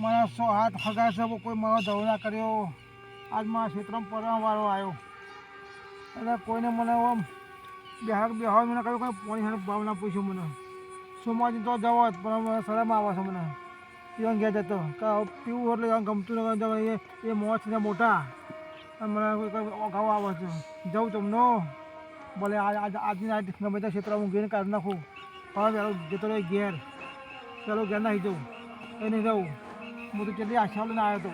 મારી સો હાથ હગા કોઈ મારો ધવના કર્યો આજ મારા ક્ષેત્રમાં પરવા આવ્યો એટલે કોઈને મને આમ બેહાર મને કહ્યું કોઈ પોણી સાથે પૂછ્યું મને સોમાજી તો જવો જ પણ શરમ આવે છે મને એવું ઘેર જતો કે પીવું એટલે ગમતું એ એ મોત છે મોટા મને ઓઘાવ આવે છે. જવું તમને ભલે આજ આજ આજની નાઈટ ગમે તે ક્ષેત્રમાં હું ગેર કાઢી નાખું. પણ પેલો જતો રહે ઘેર. પેલો ઘેર નાખી જવું એ નહીં જવું હું તો કેટલી આશા લઈને આવ્યો હતો.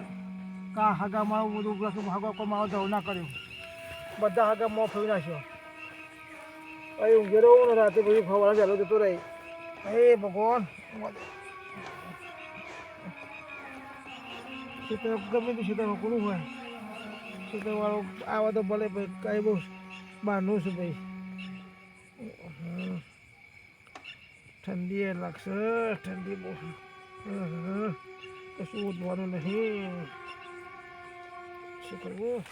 કા હગા મારું બધું બધું હાગો કોઈ મારો ધવ ના કર્યો. બધા હાગા મોં ફરી નાખ્યો. અહીં ઊંઘે રહું ને રાતે પછી ચાલો જતો રહી. હે ભગવાન. ગમે તે ક્ષેત્રમાં કોનું હોય? ક્ષેત્રવાળો આવે તો ભલે ભાઈ કાંઈ બહુ બહારનું છે ભાઈ. ઠંડી એ લાગશે, ઠંડી બહુ. કશું ઉઠવાનું નહીં. શું કરવું?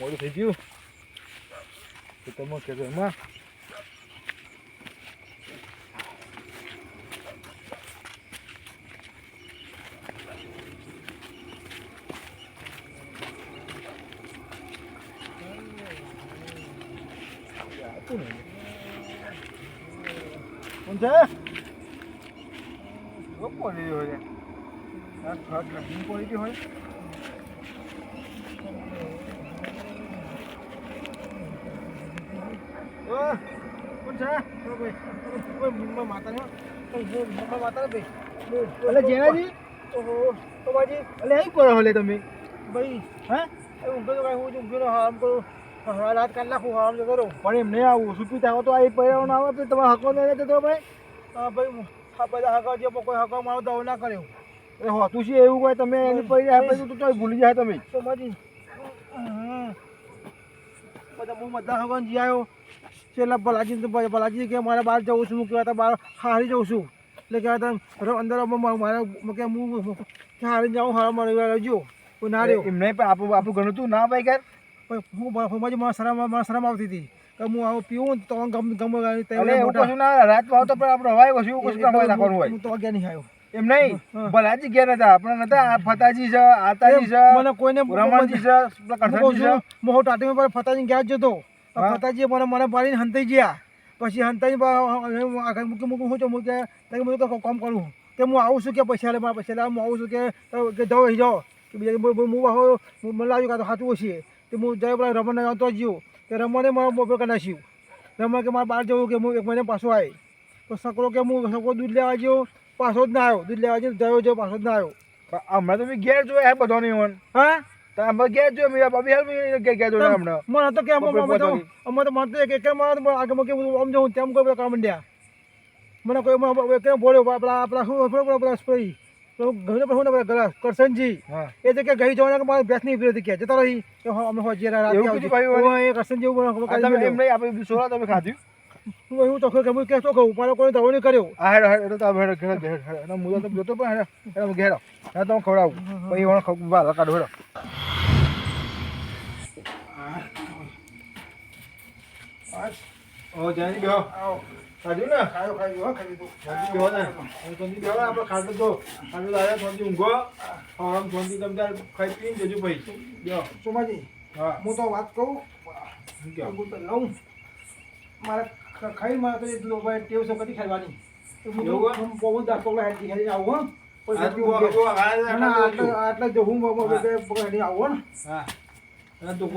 મોડું થઈ ગયું. તમે કહેતો એમાં. કોણ પડી રહ્યો છે? આ લાગી પડી ગઈ હોય? ઓહ, કોણ છે? ઓ ભાઈ મમ્મા માતા ને. મમ્મા માતા ને ભાઈ. અલે જેનાજી? ઓહો તો બાજી અલે અહીં કરો હલે તમે. ભાઈ હે? ઊંઘો તો કાંઈ હું ઊંઘ્યો હામ કરું. હા, રાત કાઢ નાખું હામ જતો રહું પણ એમ નહીં આવું પીતા હો તો આ પર્યાવરણ ના આવે તો તમારે હકો નહીં રહેતો ભાઈ હા ભાઈ આ બધા હકો જે કોઈ હકો મારો દવ ના કર્યો એ હોતું છે એવું કોઈ તમે એની પડી જાય પછી તો ભૂલી જાય તમે તો બાજી બધા હું બધા હગા જી આવ્યો છેલ્લા ભલાજી તો ભલાજી કે મારે બહાર જવું છું હું તો બહાર હારી જઉં છું એટલે કહેવાય તો અંદર મારે કે હું હારી જાઉં હારા મારે રહેજો કોઈ ના રહ્યો એમ નહીં પણ આપણું આપણું ઘણું તું ના ભાઈ પણ હું શરમ શરમ આવતી હતી કે હું આવું પીવું તો ગમ ગમ અલે એવું કશું ના રાત આવતો પણ આપણે હવાય કશું એવું કશું કામ રાખવાનું હોય હું તો અગિયાર નહીં આવ્યો એમ નહીં ભલાજી ગયા નતા આપણે નતા આ ફતાજી છે આતાજી છે મને કોઈને રમણજી છે પેલા હું છે ટાટીમાં પર ફતાજી ગયા જતો ફતાજી મને મને પાડીને હંતાઈ ગયા પછી હંતાઈ મૂકી મૂકી હું છું કે તઈ હું તો કામ કરું કે હું આવું છું કે પૈસા લે મારા પૈસા લે હું આવું છું કે જાઓ જાઓ કે બીજા હું લાગ્યું કે તો સાચું છે કે હું જય પેલા રમણને આવતો જ્યો કે રમણે મારો મોબાઈલ કરી નાખ્યું રમણ કે મારે બહાર જવું કે હું એક મહિને પાછો આવી તો સકરો કે હું સકરો દૂધ લેવા ગયો પાછો જ ના આવ્યો. દૂધ લેવા ગયો જયો જયો પાછો જ ના આવ્યો. પણ તો ઘેર જોયો હે બધો નહીં હોન હા? તો અમે ઘેર જોયો મેં બાબી હેલ્પ ઘેર ઘેર જોયા હમણાં. મને તો કે અમે અમે તો પહોંચવાની. અમે તો મને એક એક મારા આગળ બધું આમ જવું તેમ કોઈ કામ મંડ્યા મને કોઈ બોલ્યો આપણા આપણા શું આપણા સ્પ્રે. તો ઘરે પર હું ને પેલા હા. એ તો કે ગઈ જવાના કે મારે બેસ નહીં પીડી કે જતા રહી. કે હો અમે હોજી રાત? આવજો. તમે એમ નહીં આપણે સોળા તમે ખાધું? હું હું તો કે હું કે તો કહું મારે કોઈ દવા નહીં કર્યો. આ હેડો હેડો તો હેડો ઘેર ઘેર એનો મુદ્દો તો જોતો પણ હેડો હેડો ઘેર આવો. હેડો ખવડાવું. પછી ખવ કાઢો હેડો. ઓ જાની ગયો. આવો. ખાધું ને? ખાયો ખાયો હો ખાઈ ને. હવે શાંતિ બેહો આપણે ખાધું તો ખાધું તો આવ્યા શાંતિ ઊંઘો આમ શાંતિ તમે તાર ખાઈ પીને જજો ભાઈ. બેહો સોમાજી હા. હું તો વાત કહું? હું તો લઉં. મારે ખાઈ મારે તો એટલું ભાઈ ટેવ છે કદી ખાવાની. તો હું તો બહુ દાખલો હેડી હેડી આવું હો. તું તું ખાધું આટલા જવું જો હેડી આવું ને. હા. તું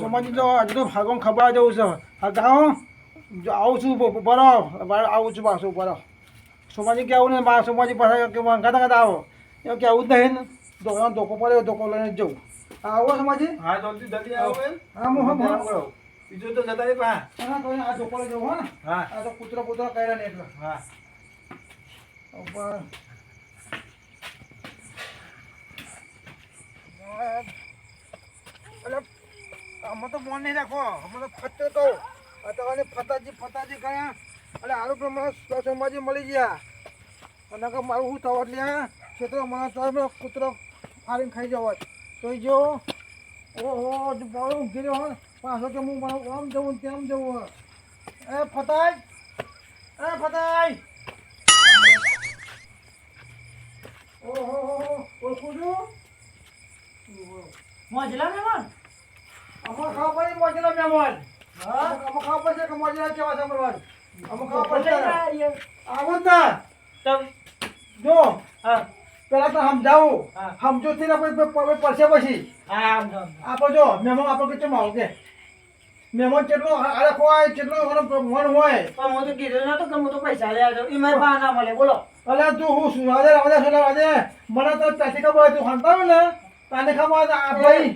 સમાજી તો હજુ તો ભાગોમ ખબર જવું છે. હા ગાઓ જો આવું છું બરો આવું છું પાછું બરો સોમાજી કે આવું ને? મારા સોમાજી પાસે કે ગાતા ગાતા આવો. એમ કે આવું જ નહીં ને. ધોકો ધોકો પડે ધોકો લઈને જવું. આવો સોમાજી. હા શાંતિ જલ્દી આવો હા હું હા કરો. બીજું તો જતા નહીં પા હા તો આ ધોકો લઈ જવું હા. હા. આ તો કૂતરો કૂતરો કર્યા ને એટલે. હા. ઉપર એટલે આમાં તો ફોન નહીં રાખો. આમાં તો ફતે કહું અત્યારે ફતાજી ફતાજી ગયા. એટલે આરોપ પ્રમાણે સોમાજી મળી ગયા. અને કે મારું શું થવા લ્યા ક્ષેત્ર મને તો કૂતરો ફાડીને ખાઈ જવા તો જો ઓહો બહુ ઊંઘી રહ્યો હો. પાછો કે હું મારું આમ જવું તેમ જવું. એ ફતાઈ એ ફતાઈ. ઓહો ઓળખું છું? મોજલા મહેમાન અમાર ખાવા પડે મોજેલા મહેમાન હા? આમાં ખાવા કે મોજેલા કેવા છે યાર. આવો જ ના તમ જો હા. પેલા તો સમજાવું. સમજો થી ને પછી પછી પડશે પછી. આપણે જો મહેમાન આપણે કેટલો માવો કે મહેમાન કેટલો હોય કેટલો મન હોય. પણ હું તો કીધું નતું કે હું તો પૈસા લેવા જાઉં એમાં બહાર ના મળે. બોલો. અરે તું હું શું? રાધે શું રાધે મને તો ત્યાંથી ખબર હોય તું હંતાવ ને? તને ખબર આ ભાઈ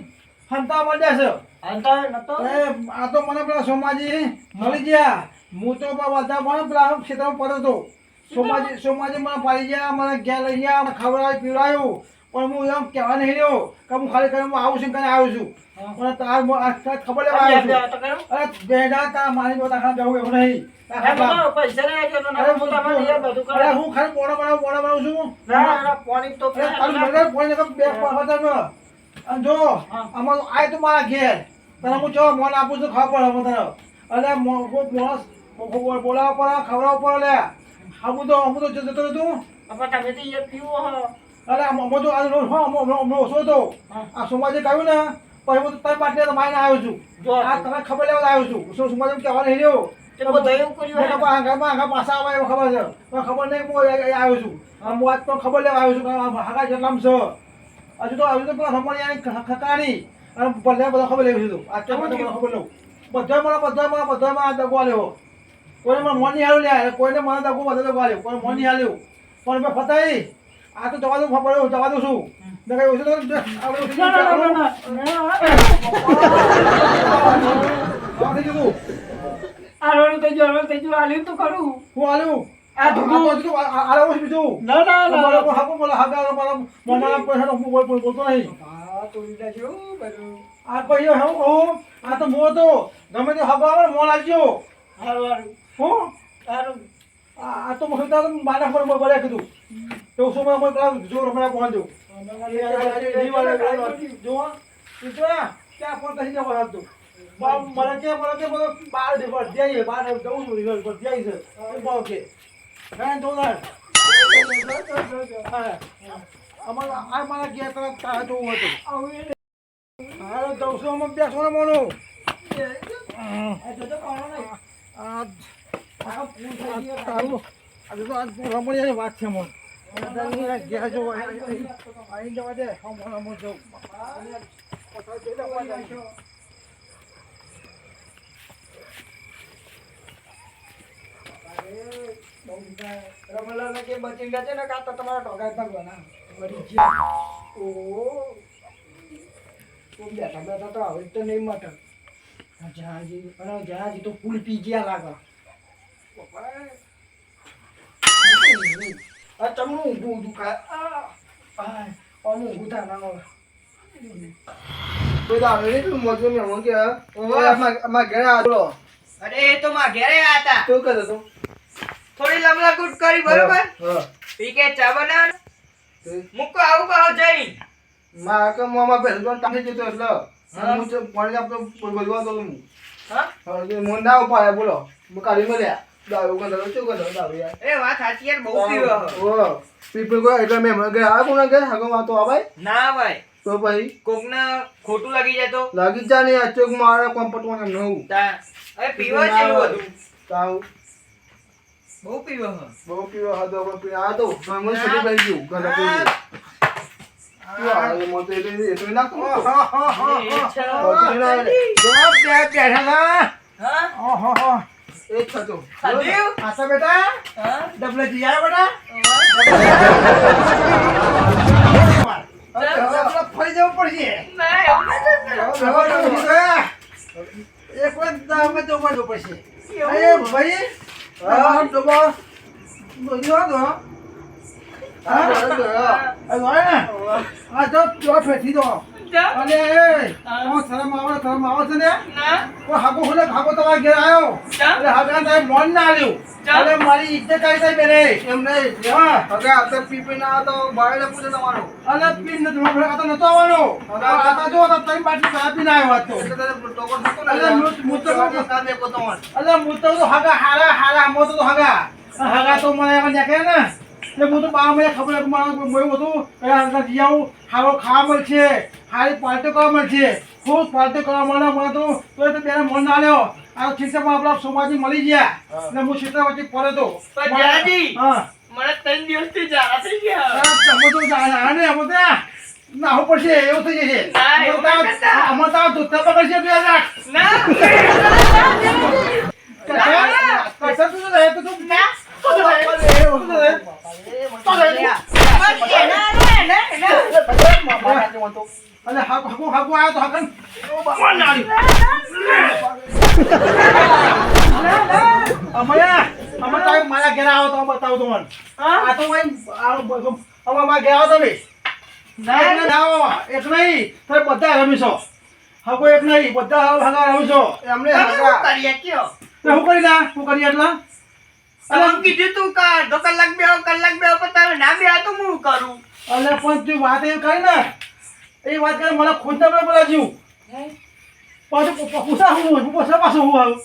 હંતા મળી છે. એ આ તો મને પેલા સોમાજી મળી ગયા. હું તો બધા મને પેલા ક્ષેત્રમાં પડ્યો હતો. સોમાજી સોમાજી મને પાડી ગયા મને ઘેર લઈ ગયા મને ખવડાવી પીવડાવ્યું પણ હું એમ કહેવા નહીં રહ્યો કે હું ખાલી કરીને હું આવું છું કરીને આવ્યો છું. હા. તાર મો- આ તાર ખબર લેવા આવ્યો છું. અરે બેડા તાર મારી જોતા ખાને જવું એવું નહીં. તાર એમ ખાવા- તો પૈસા લેવા ગયો તો અરે નકર હું તમારે યાર બધું અરે કરે હું ખાલી પોણો બનાવું પોણો બનાવું છું. ના ના પાણી તો અરે તારું મગજ પોણી નકર બે પાછા ન. અને જો અમારું આય તો મારા ઘેર. તને હું જો મોન આપું છું ખાવા પડે તને. મો- માણસ બોલાવવા પડે ખવડાવવા પડે લે આવું તો અમુ તો જતો તું. તમે તો પીવો હો. અરે અમો તો આ રોજ હા અમો અમો- અમો ઓછો હતો આ સોમાજે કહ્યું ને. પછી હું તો તારી પાટલે તો માઈને આવ્યો છું. જો. આ તને ખબર લેવા આવ્યો છું. શું સોમાજે કહેવા નહીં રહ્યો. હે. પાછા આવે ખબર છે. ખબર નહીં હું આવ્યો છું. આમ વાત તો ખબર લેવા આવ્યો છું હાકા જેટલામ છે. હજુ તો હજુ તો પેલા સમણી આવીને ખકાણી અને બધા બધા ખબર લેવી છે આ તો મને ખબર લઉં બધા મને બધા મને બધા મને દગવા લેવો કોઈને મને મોં નહીં હાલ્યું લે કોઈને મને દગો બધા દગવા લેવું કોઈ મોં નહીં હાલ્યું. પણ મેં ફતાઈ. આ તો જવા દઉં ખબર જવા દઉં છું. મેં કહ્યું ઓછું તો આપણે ઓછું ના, ના, ના, ના, ના. આ થઈ ગયું આ થઈ ગયો, રોડ થઈ ગયો, આ લીધું તો ખરું. હું હાલ્યું આ ધોધું. આ તો આ આ બીજું. ના, ના, ના, બોલો, હાકો બોલો, હાકા બોલો, બોલ- બોલ- બોલતો નહીં. હા, તોડી નાખ્યું, બધું. આ કોઈ હું કહું, આ તો મોં તો ગમે તે હવા આવે મોં લાગજો. હારું, હારું. હું? હારું. આ આ તો હું તો બાના પર બોલે કીધું. એવું શું કોઈ પેલા જો રમણા પહોંચજો. જો, જો ક્યાં ફોન કરી જવા હતું. મને કે મને કે બાર દિવસ જાય બાર જવું છું દિવસ પર જાય છે એ બહુ તો હા. અમારે આ મારા ઘેર તરફ તારે જોવું હતું. હાલો દવસોમાં બેસો ને મોનું. રમણીયાની વાત છે મોન ઘેર જો અહીં જવા દે. હું અમુક જવું. રમલાલને કે બચીને છે ને કાં તો તમારા ટોકા ભગવાના. વળી ગયા. ઓહો. તો બેઠા બેઠા તો હવે તો નહીં મટે. આ જહાજી અને જહાજી તો ફૂલ પી ગયા લાગે. આ તમને ઊંઘું ઊંધું ખાય આ આ આનું ઊંઘું થાય ના હોય. અરે એ તો માં ઘેરે આયા હતા. થોડી લમલાકૂટ કરી બરોબર? ઈ કે ચા બનાવ મૂકો આવું કહો જઈ. માં કે વાત સાચી યાર બહુ પીવો હો. ના ભાઈ કોકને ખોટું લાગી જાય તો લાગી ને આ મારે કોમ પટવાનું એમ નવું તા હવે પીવો છે એવું બધું તાવ બહુ પીવો હો. બહુ પીવો હતો પણ પી આ તો મને છૂટી પડી ગયું ઘરે પી શું આ એ મોટો એટલે એ તો છે. પછી ના આવે. જવાબ દે બેઠા પીવો હા બહુ પીવો જ થતો. ખાધું? આશા બેટા? હા? ડબલે જીયા બેટા? હવે આપણે ફરી જવું પડશે. ના, એવું નથી. એક વાર જવું પડશે એ ભાઈ હા ડબો બોલ્યો તો હા આ લોય ને આ તો જો ફેંકી દો જા. અને એ શરમ આવે શરમ આવે છે ને? ના. હાગો ખોલે હાગો તમારા ઘેર આવ્યો એટલે હાગા તારે મોન ના આલ્યું. અને મારી ઇજ્જત કાઢી થાય બેને. એમ નહીં. હા. હવે આપણે પી પી ના તો બાળને પૂછે તમારો. અને પીન નથી મને આ તો નતો આવવાનો. આ તો જો તો ત્રણ બાટલી ચા પીને આવ્યો હતો. એટલે તને ટોકન થતો ને? હું- હું તો- ના એટલે હું તો હાગા હારા હારા મો તો હાગા. હાગા તો મને એમાં નાખે ને. એટલે હું તો બા મને ખબર મોયું હતું કે અંદર જઈ આવું હારો ખાવા મળશે હારી પાર્ટી કરવા મળશે. ખૂબ પાર્ટી કરવા મળે મને તો તો તો બેને મન ના લ્યો. આ ખિસ્સામાં આપણા સોમાજી મળી ગયા. એટલે હું ક્ષેત્ર વચ્ચે પડે તો. હા. મને ત્રણ દિવસથી ઝાડા થઈ ગયા. તમે તો જા- આને અમે નાહવું પડશે એવું થઈ જશે. ના, ના. આમાં તો ધોતા પકડશે બે લાખ ના. તું તો તું ના તું તું અને હાકુ હાકુ હાકુ આવ્યો તો હાકન કોણ નાડ્યું અમાયા અમે તો મારા ઘેર આવો તો બતાવું તમને આ તો ભાઈ અમે મારા ઘેર આવો તમે એક નહીં આવો એક નહીં તમે બધા રમીશો હાકુ એક નહીં બધા હાલ રમીશો એમને શું હાકા. કરીએ કયો હું કરી ના હું કરી એટલા આમ કીધું તું કે અડધો કલાક બે કલાક બે પણ તારે ના બેહો તો હું કરું? અલે પણ તું વાત એવી કઈ ને એ વાત કરે મને ખુદ ને બોલાવ્યું પાછું પૂછા હું હું પૂછા પાછું હું આવું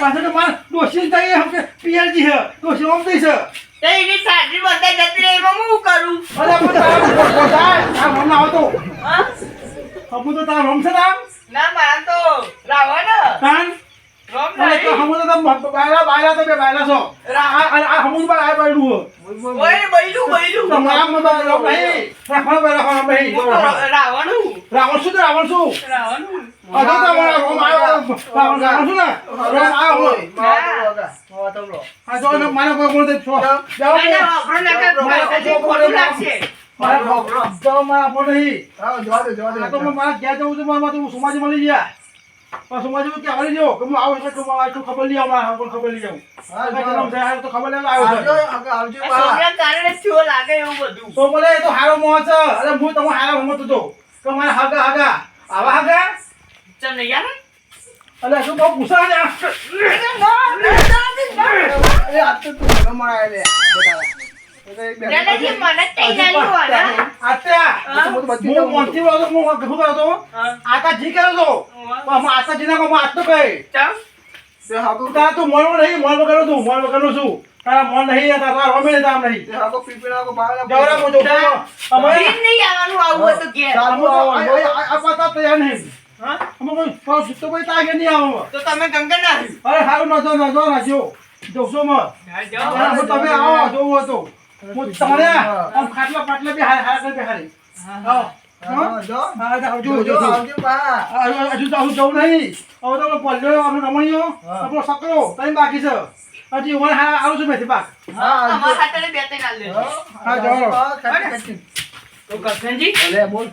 પાછળ તો માર ડોશી થઈ હમ કે પિયરજી હે ડોશી ઓમ દઈ છે. તે એની સાડી બધા જતી રહી એમાં હું કરું? અરે પણ તારા આ મન આવતો. હા? હમુ તો તારા રમ છે નામ ના મારા તો રાવણ. રાવણ. શું રાવણ રાવણ. મારા જવા દે, જવા દે. તો મારા ઘેર જવું છું મારા સમાજ મળી ગયા. પણ સમાજ કે આવી જો કે હું આવું છું કે મારા ખબર લઈ આવું મારા કોઈ ખબર લઈ આવું. હા, તો ખબર આવ્યો આવજો, છું. આવજો. સોમનાથ કારણે થયો લાગે એવું બધું. તો બોલે તો હારો મોહ છે. અરે હું તમે હારો હમતો તો. કે મારા હાગા હાગા. આવા હાગા? ચલ નહીં યાર અલે શું બહુ ગુસ્સા ને. એ આ તો તું મળાય લે. બતાવે. તામ મો ગંગા ના. અરે સારું નજો નજો નાખ્યો જોશો હું તમે આવો જોવું હતું. હું તમારે આમ ખાટલા પાટલા બી હારે હારે કરી હારે આવો હા, જો. હા આવજો જો, આવજો જો, આવજો આવજો, બા. હજુ હજુ તો જવું હવે તો પલ્લો આપણો રમણીયો આપણો બાકી છે હજી હું હા આવું છું મેથી પાક. બે બોલ.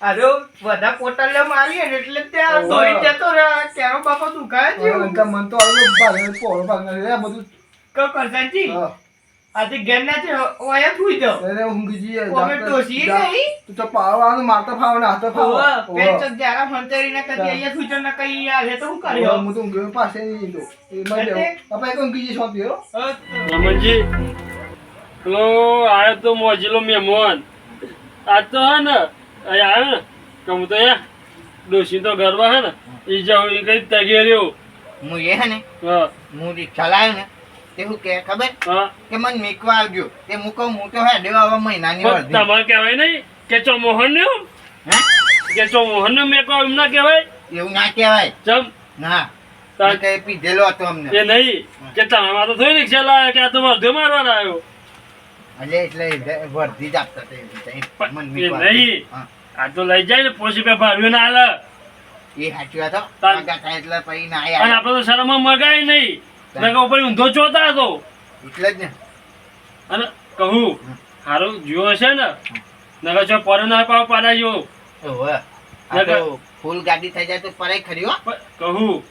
આજો બધા પોટલીઓ મારી ને એટલે ત્યાં. ધોઈ જતો રહે. ત્યાંનો બાપો દુખાય છે. મન તો આવ્યો બધું. કરશનજી. આજે ઘેર ના છે, ઓય જ હુઈ જાઓ. એને ઊંઘી જઈએ. ઓમે જા- નહીં? તું તો પાવવાનો, મારતો ફાવવાનો, હાથો ફાવો. પેટ તો જ્યારે ફંતરીને કદી અહીંયા સુઈ જાઓ ને કઈ આવે તો ઓવે, કર્યો? હું તો ઊંઘ્યો પાસે નહીં તો. એમાં? રહેવું. પપ્પા એક ઊંઘી જઈએ શોપ રમણજી પેલો આવ્યો તો મોજીલો મહેમાન આજ તો હે ને અહીં આવ્યો ને કે તો યા ડોસી તો ગરબા હે ને એ જાઉં એ કઈ તગેર્યો મુ હું એ હે ને હા હું રિક્ષા લાવ્યો ને તે શું કે ખબર? કે મને મેકવા આવજો. તે હું કહું હે દેવા હવે મહિનાની પણ તમારે કહેવાય નહીં કે ચો મોહન ને હે? કે ચો મોહન ને મેકો એમ ના કહેવાય? એવું ના કહેવાય. ચમ? ના. તાર મેં પીધેલો હતો અમને. એ નહીં. કે તમારા તો થોડી રિક્ષા લાવ્યા કે આ તો વર્ધો મારવા આવ્યો. એટલે એટલે વર્ધી જ આપતા મને મેકવા આવજો. નહીં. આ તો લઈ જાય ને પોસી પે ના હાલે. એ સાચી વાત હો. એટલે પછી ના અને. આપણે તો શરમમાં મગાય નહીં. નકર ઉપર ઊંધો ચોતા હતો એટલે જ ને. અને કહું હારું જીવો હશે ને? નકર જો પર ના પાવ પાડા તો ફૂલ ગાડી થઈ જાય તો પરાય ખરી હો. પણ કહું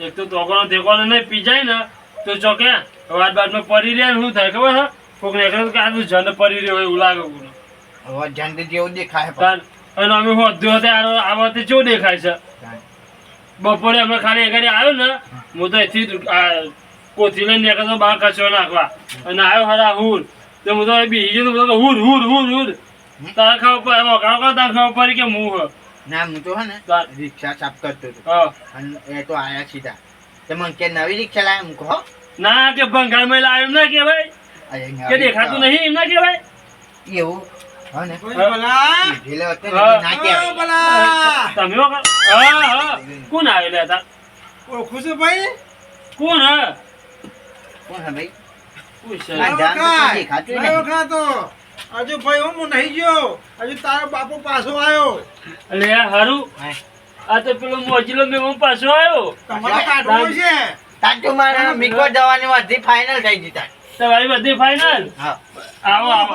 એક તો તોકવાનો તેકવાનો નહીં પી જાય ને તો ચોકે વાત બાદમાં પડી રહ્યા શું થાય ખબર હા? કોક ને કે આ જન પડી રહ્યો હોય એવું લાગે. હવે ઝંડ જેવું દેખાય અને અમે હોદ્યો હતા આ વખતે શું દેખાય છે? બપોરે અમે ખાલી ઘરે આવ્યો ને હું. તો એથી આ કોથી લઈને નીકળતો બહાર કચરો નાખવા. અને આવ્યો હરા હુર. તો હું તો બીજી ગયો તો બધો હુર હુર હુર હુર. તારે ખબર પડે વગાડો કરો તાર ખબર પડી કે હું હ. ના હું તો હે ને રિક્ષા સાફ કરતો હતો. અને એ તો આયા સીધા. તે મને કે નવી રિક્ષા લાયા? હું કહો ના કે ભંગારમાં લાવ્યો એમ ના કે ભાઈ કે દેખાતું નહીં એમ ના એવું? હા હા. તમે વખત હા હા. કોણ આવેલા હતા? ઓળખું ભાઈ. કોણ હા? કોણ હે ભાઈ? હજુ ભાઈ હું નહીં ગયો. હજુ તારો બાપુ પાછો આવ્યો. આ હારું. આ તો પેલો મોજીલો મેમો પાછો આવ્યો? તમારે કાઢવું છે. તાંતુ મારા મીકો જવાની વાતથી ફાઇનલ થઈ ગઈ તાર. તમારી બધી ફાઇનલ હા. આવો આવો.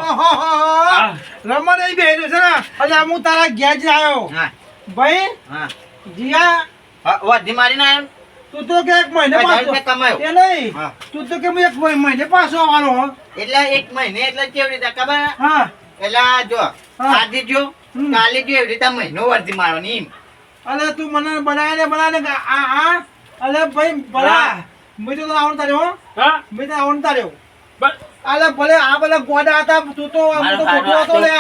રમણ અહીં છે ને. અને હું તારા ઘેર જ આવ્યો. હા. ભાઈ હા. જીયા. હા, મારી ને? તું તો કે એક મહિને પાછો કમાયો. એ નહીં. તું તો કે હું એક મહિને પાછો આવવાનો હો. એટલે એક મહિને એટલે કેવી રીતે ખબર? હા. એટલે જો આજે જો કાલે જો એવી રીતે મહિનો વર્ધી મારવાની એમ. અલે તું મને બનાવીને બનાવીને આ આ અલે ભાઈ ભલા. મેં તો આવવાનું તાર્યો હા. મેં તો આવવાનું તાર્યો. અલે ભલે આ ભલે ગોડા હતા તું તો આમ તો મોટો હતો લે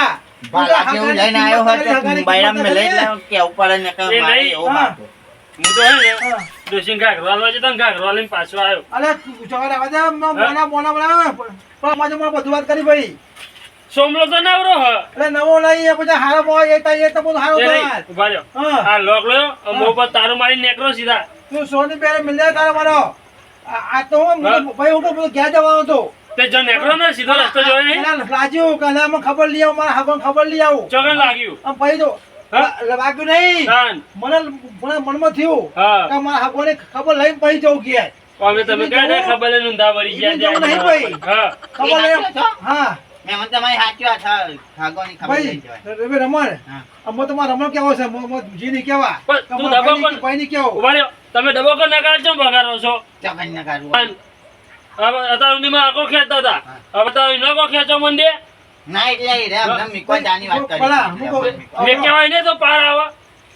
બાલા જેવું લઈને આવ્યો હતો બાયરામ મે. એટલે કેવું પડે ને કે મારી. એવો હા. તો હે ને હા. ઘાઘરો આલવા જતો ઘાઘરો લઈને પાછો આવ્યો. અલે જવા દે, દે, મોના મોના બનાવે પણ માજે મને બધું વાત કરી ભાઈ સોમલો તો નવરો હ. એટલે નવો લઈ એ પછી હારો બોય એ તો એ તો બધું હારો એ ઊભા રહ્યો. હા. આ લોક લ્યો મો પર તારું મારી નેકરો સીધા. તું સોની બેરે મિલે તારો મારો આ તો હું. ભાઈ હું તો બધું ઘેર જવાનો હતો. તે જો નેકરો ને સીધો રસ્તો જોયો નહીં? ખબર લઈ આવું મારા ખબર લઈ આવું. ચોકન લાગ્યું. આમ તો હા? વાગ્યું નહીં. મને મને મનમાં થયું કે મારા હાગોને ખબર લઈને પછી જવું અમે તમે ખબર લઈને ઊંધા વળી ગયા નહીં ભાઈ. ખબર લઈ હા. તમે ડબો કર ના કાઢ. ચમ છો અત્યાર સુધીમાં ખેંચતા હતા. હવે તો એનો ખેંચો મંડે ના એટલે એ રે, અમને મીકો જાની વાત કરી. મેં કહેવાય ને તો પાર આવે.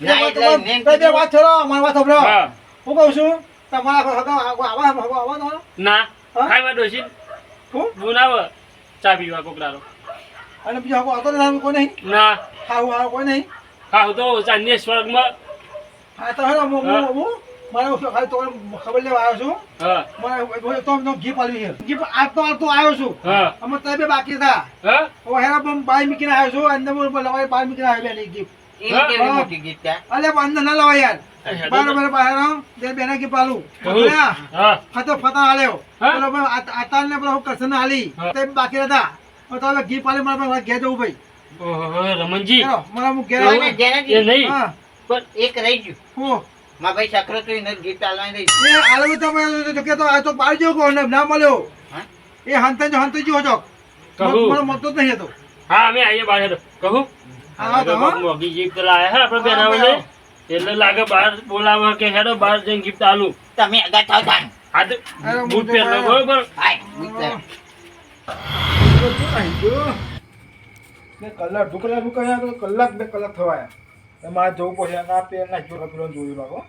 ના એટલે એમ તો બે વાત છોડો મારી વાત સાંભળો. હા. કહું છું તમારા હગા આવા આવા આવા તમારો ના? ખાઈ માં ડોશી હું? ના ચા પીવા કોકડારો અને બીજો હગો હતો ને કોઈ નહીં? ના. ખાવું હાવ કોઈ નહીં? હા તો ચાંદની સ્વર્ગમાં. હા તો. મારે ખાલી તો ખબર લેવા આવ્યો છું. મને તો છે. ઘી આપતો આપતો આવ્યો છું. અમે ત્યાં બે બાકી હતા. હવે હેરા પણ બાય મૂકીને આવ્યો છું. અંદર હું લવાય બાર મૂકીને આવ્યો બેની. અલે અંદર ના લવાય યાર. બહાર આવો ગી પાલું ફતો ફતા? પેલો ભાઈ આતાલ ને પેલો હું કરશન હાલી તે બાકી હતા તો હવે ઘી પાલી મારે ઘેર જવું ભાઈ. રમણજી. ચાલો મને હું ઘેર કોઈને આવું. જેને એ નહીં. પણ એક રહી ગયું. હું? મારા ભાઈ સકરો તો એને ગીત ચાલવાની રહી. એ આલવી તો મેં તો આ તો બહાર જેવો કોણ ના? મળ્યો. એ હંતા જો હંતા જો હતો કહું. મને મળતો જ નહીં હતો. હા અમે આવીએ બહાર હેડો કહું. હા તો મોગી ગિફ્ટ લાયા હે આપણે બેનાવને એટલે લાગે બહાર બોલાવા કે હેડો બહાર જઈને ગિફ્ટ આલું. તમે આગળ થાવ તાન. આ તો બૂટ પહેરલો બરોબર. હાય, બુજ તાર. કલાક બે કલાક થવાયા. મારે જવું પડશે. આ પેન નાખ્યો પેલો જોયું લાગો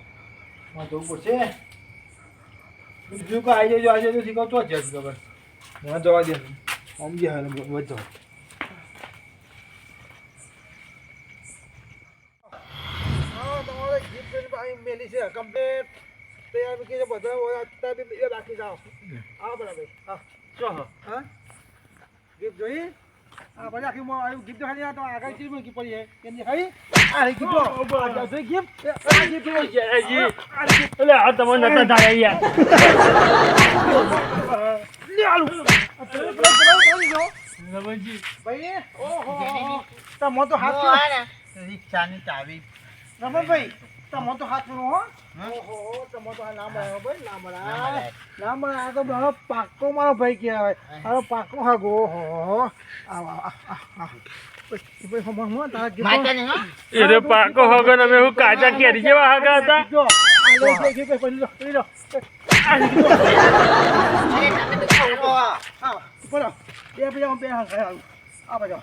મારે જવું પડશે. બીજું કે આવી જજો આવી તો શીખવ તો જ ખબર. મને જવા દે. સમજી હવે વચ્ચો હા તમારે ગિફ્ટ અહીં મેલી છે. કમ્પ્લીટ તૈયાર મૂકી છે બધા હોય અત્યારે બી બાકી જાઓ. હા બરાબર. હા. ચો હા? ગિફ્ટ જોઈ? હા પછી આખી મો- આવ્યું ગિફ્ટ ખાલી આ તો આગળ ચીજ મૂકી પડી છે. એમની ખાઈ આ ગિફ્ટ આ જોઈ ગિફ્ટ આ ગિફ્ટ જોઈ. જયજી એટલે આ તમને નતા થાય યાર લે આલું. આ પેલો પેલો પેલો પેલો જો. રમણજી ભાઈ ઓહો. તમો તો હાથ ઓ, કરો આ ને, રિક્ષાની ચાવી. રમણભાઈ તમો તો હાથ હા? ઓહો તમો તો આ નામ આવ્યો ભાઈ નામ ના આવ્યો મળે. ના મને આ તો મારો પાક્કો મારો ભાઈ કહેવાય. મારો પાક્કો હાગો હો આવ આવ આવ આવ ભાઈ ભાઈ હમ હમ તારા ગીતો માતા નહીં, હો? એ રે પાકો હોગન અમે હું કાચા કેરી જેવા હાગા હતા? બે બે બે હાથ આ બધા.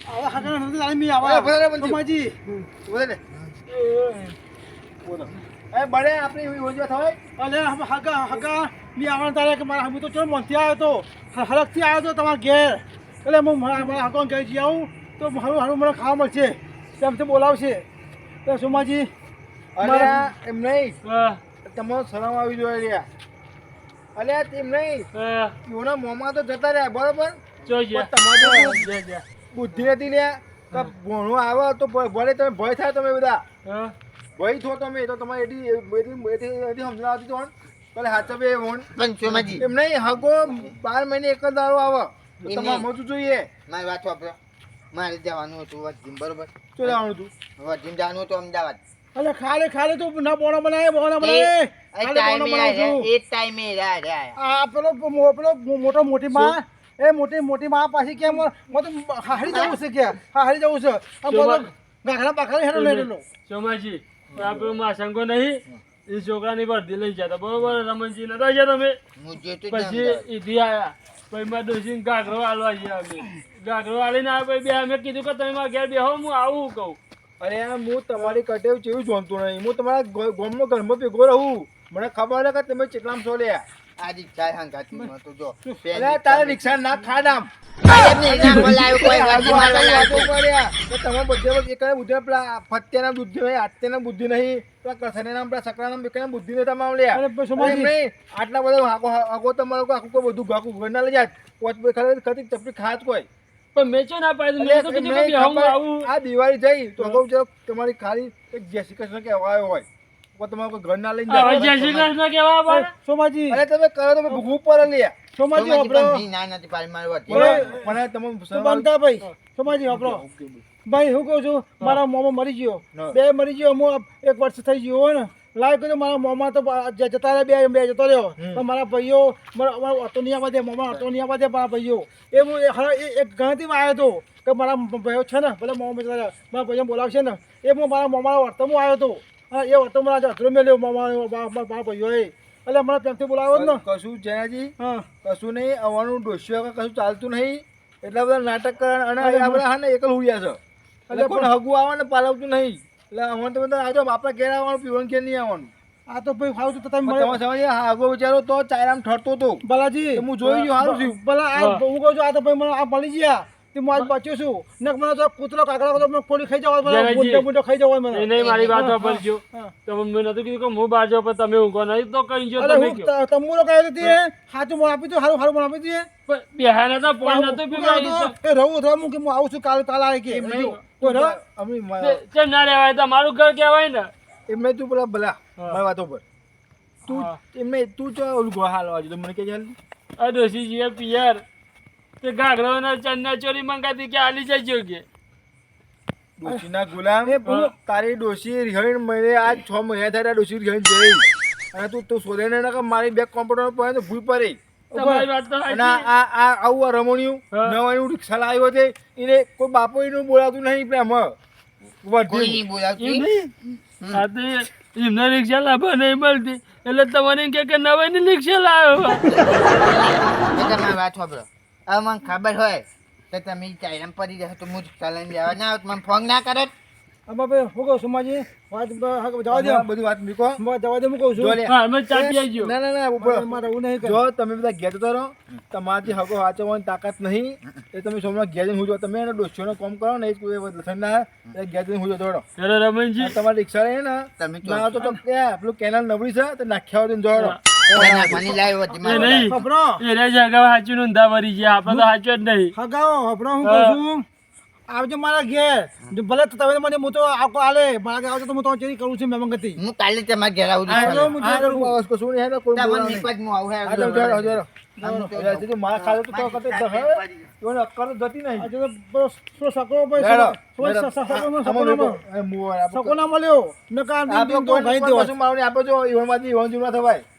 તું આવા હાકર નથી તારી મી આવા. અરે, ભલે, ભલે, સોમાજી. બોલે બોલો. એ બળે આપણે એવી યોજના થવાય? અલે હાકા હાકા મી આવવાનું તારે કે મારા હું તો ચલો મનથી આવ્યો તો. હરકથી આવ્યો તો તમારા ઘેર. એટલે હું મારા હાકો ઘેર જઈ આવું તો મારું હારું મને ખાવા મળશે. તેમથી બોલાવશે. તો સોમાજી અરે એમ નહીં. તમારો સલામ આવી જોઈએ રહ્યા અલ્યા એમ નહીં. હા. એઓના તો જતા રહ્યા બરોબર. તમારે તો. બુદ્ધિ નથી લે તો ભણો આવે તો ભલે તમે ભય થાય તમે બધા. ભય થો તમે તો તમારે એટલી એટી એટી સમજાવતી તો ભલે હાથ બે વણ પંચોમાંથી એમ નહીં હગો બાર મહિને એક જ દારો આવે. તમારે નહીં. જોઈએ. મારી વાત વાપરો. મારે જવાનું હતું વજીમ બરોબર? શું જવાનું હતું? વજીમ જવાનું હતું અમદાવાદ. અલે ખાલે ખાલે તું ના બોણા બનાવે બોણા બનાવે એ ટાઈમે એ ટાઈમે આ પેલો પેલો મોટો મોટી માં એ મોટી મોટી માં પાછી કેમ મને તો હારી જવું છે કે હારી જવું છે. આ બોલો ગાખડા બાખડા હેરો લઈ લેલો સોમાજી આ પેલો માસંગો નહીં એ છોકરાની ભરતી લઈ જતા બરોબર રમણજી નતા ગયા તમે? હું જોતો જ પછી ઈધી આયા. પછી મેં ડોશીને ગાઘરો હાલવા ગયા અમે. ગાઘરો આલીને આવ્યા પછી બે અમે કીધું કે તમે મારા ઘેર બેહો હું આવું કહું? અરે હું તમારી કટેવ જેવું જોનતો નહીં. હું તમારા ગોમનો ગામનો ઘરમાં ભેગો રહું. મને ખબર છે કે તમે ચેટલામ છો લ્યા. આ રિક્ષા હંગાતી નહોતું જો અરે તારે રિક્ષા ના ખાડામ. આટલા બધા ખાત કોઈ. પણ મેં છે ના પાડ્યું મેં તો કીધું કે હું આવું આ દિવાળી જઈ તો અગાઉ તમારી ખાલી એક જય શ્રી કૃષ્ણ કહેવાયો હોય. તમારે ઘર ના લઈને હવે જય શ્રી કૃષ્ણ કેવા પડે સોમાજી અરે તમે કરો તમે ભૂખ પર લ્યા સોમાજી સોમાજી વાપરો. ના નથી પાડી મારી વજીમ. મને તમે બનતા ભાઈ. સોમાજી વાપરો. ભાઈ હું કહું છું મારા મોમાં મરી ગયો. બે મરી ગયો હું એક વર્ષ થઈ ગયો હોય ને. લાઈવ કર્યું મારા મોમાં તો જતા રહ્યા બે બે જતો રહ્યો. પણ મારા ભાઈઓ મારા મારા અટોનિયા બધે મોમાં અટોનિયા બધે મારા ભાઈઓ. એ હું એક ગણતરીમાં આવ્યો હતો કે મારા ભાઈઓ છે ને ભલે મોમાં જતા રહ્યા મારા ભાઈઓ બોલાવશે ને. એ હું મારા મોમાં વર્તમાં આવ્યો હતો. હા એ વર્તમાં આજે અધરો મેલ્યો. મોમા મારા ભાઈઓએ. એટલે મને ત્યાંથી બોલાવ્યો ને. કશું જયાજી હા. કશું નહીં આવવાનું ડોસ્યો કશું ચાલતું નહીં. એટલા બધા નાટક કરે અને આપણે હા ને એકલ હુયા છે. એટલે કોઈ હગું આવે ને પાલવતું નહીં. એટલે અમને તો બધા આવજો આપણા ઘેર આવવાનું પીવાનું ઘેર નહીં આવવાનું. આ તો ભાઈ ફાવતું તો તમે હગો વિચારો તો ચાયરામ ઠરતો હતો ભલાજી. હું જોઈ ગયો, સારું થયું. ભલા આ હું કહું છું આ તો ભાઈ મને આ મળી ગયા. તે આજ બચ્યો છું ને મને તો કૂતરો કાકડા કરતો મને કોળી ખાઈ જવા મને. મુંડો મુંડો ખાઈ જવા મને. નહીં મારી વાત સાંભળજો વાપરજો. હા. તો મેં નતું કીધું કે હું બહાર જાવ પણ તમે ઊંઘો નહીં. તો કઈ જો તમે હું કયો ત- તો તે સાચું મને આપી દો હારું હારું મોં આપી દે બેહાને તો ફોન નતો કહું તો, એ રહું રહું કે હું આવું છું કાલ કાલ આવે કે. તો રહો. અમે તો- ચમ ના રહેવાય? મારું ઘર કહેવાય ને. એમ નહીં તું પેલા ભલા. મારી વાતો પર તું હા. તું તો ઓલું ગો હાલવા જો. મને કે ચાલ આ ડોસી જીએ પિયર. તે ઘાઘરો ને ચણના ચોરી મંગાતી કે આલી જજો કે. ડોશીના ગુલામ તારી ડોશી રિહણ મહિને આજ છ મહિના થયા ડોશી રિહણ જઈ. અને તું તું શોધે ને કે મારી બેગ કોમ્પ્યુટર પર તો ભૂલ પડી. તમારી વાત તો અને આ સાચી. આ આ આવું રમણીયું નવાનું રિક્ષા લાવ્યો છે એને કોઈ બાપો એનું બોલાતું નહીં પ્રેમ એમને રિક્ષા લાવવા નહીં મળતી. એટલે તમારે એમ કે કે નવાની રિક્ષા લાવ્યો. વાત હવે મને ખબર હોય તો તમે ચાયરામ પડી રહ્યા તો હું લઈને જવા. ના આવત મને ફોન ના કરે આમાં ભાઈ હું કહું સુમાજી વાત જવા દે. બધું વાત મૂકો. હું જવા દે હું કહું જો છું હા અમે ચાપી આવજો ના ના ના ઉપર. મારે એવું નહીં જો તમે બધા ઘેર જતા રહો તમારાથી હગો વાંચવવાની તાકાત નહીં. એ તમે સોમનાથ ઘેર હું હુજો તમે એને ડોસીઓનો કોમ કરો ને એ જ ના એ ઘેર જઈને હુજો દોડો રમણજી. તમારી રિક્ષા રહે ને. તમે તો- ના તો તો પેલું કેનાલ નબળી છે તો નાખ્યા હોય તો જોડો આવજો મારા ઘેર. ભલે તમે મને હું તો આખો આલે. મારા ઘેર આવજો તો હું તો ચેરી કરું છું મેમન ગતિ હું કાલે તમારા ઘેર આવું છું. હું કોઈ તમને આવું. તો તો માર ખાધો તો તો કતે દહે. એઓને અક્કલ જ જતી નહીં. આજે તો સો સકો ભાઈ સો સકો આમાં સકો લોકો, ના એ મુઓ હોય, આપણે સકો ના મળ્યો. તો ભાઈ દેવા. મારું. આપણે જો ઈવણ જેવું થવાય.